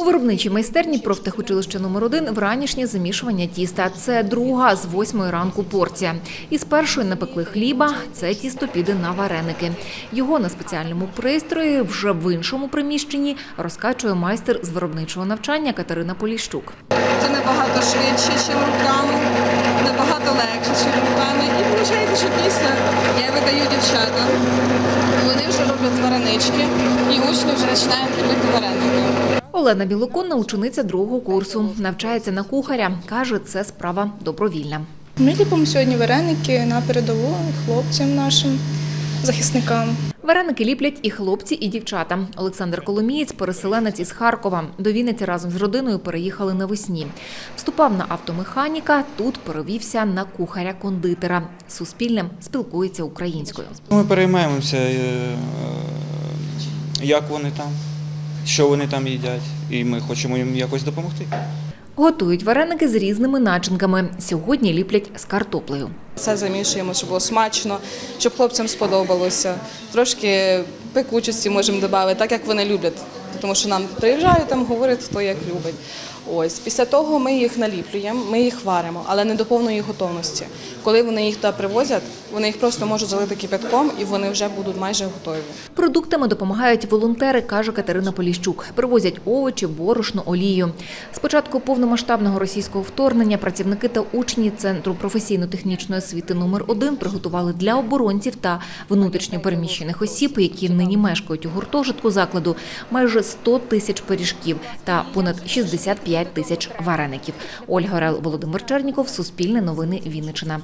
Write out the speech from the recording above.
У виробничій майстерні профтехучилища номер 1 вранішнє замішування тіста. Це друга з восьмої ранку порція. Із першої напекли хліба. Це тісто піде на вареники. Його на спеціальному пристрої вже в іншому приміщенні розкачує майстер з виробничого навчання Катерина Поліщук. Це набагато швидше, ніж руками, набагато легше, ніж руками. І виходить, що після я видаю дівчатам. Вони вже роблять варенички, і учні вже починають робити вареники. Олена Білоконна учениця другого курсу. Навчається на кухаря. Каже, це справа добровільна. Ми ліпимо сьогодні вареники на передову хлопцям нашим захисникам. Вареники ліплять і хлопці, і дівчата. Олександр Коломієць, переселенець із Харкова. До Вінниці разом з родиною переїхали навесні. Вступав на автомеханіка, тут перевівся на кухаря-кондитера. Суспільним спілкується українською. Ми переймаємося, е, як вони там, що вони там їдять, і ми хочемо їм якось допомогти. Готують вареники з різними начинками. Сьогодні ліплять з картоплею. Все замішуємо, щоб було смачно, щоб хлопцям сподобалося. Трошки пекучості можемо додати, так як вони люблять. Тому що нам приїжджають, там говорять, хто як любить. Ось після того ми їх наліплюємо, ми їх варимо, але не до повної готовності. Коли вони їх туди привозять, вони їх просто можуть залити кипятком і вони вже будуть майже готові. Продуктами допомагають волонтери, каже Катерина Поліщук. Привозять овочі, борошно, олію. З початку повномасштабного російського вторгнення працівники та учні Центру професійно-технічної освіти номер 1 приготували для оборонців та внутрішньо переміщених осіб, які нині мешкають у гуртожитку закладу, майже 100 тисяч пиріжків та понад 65 тисяч вареників. Ольга Орел, Володимир Черніков, Суспільне новини Вінниччина.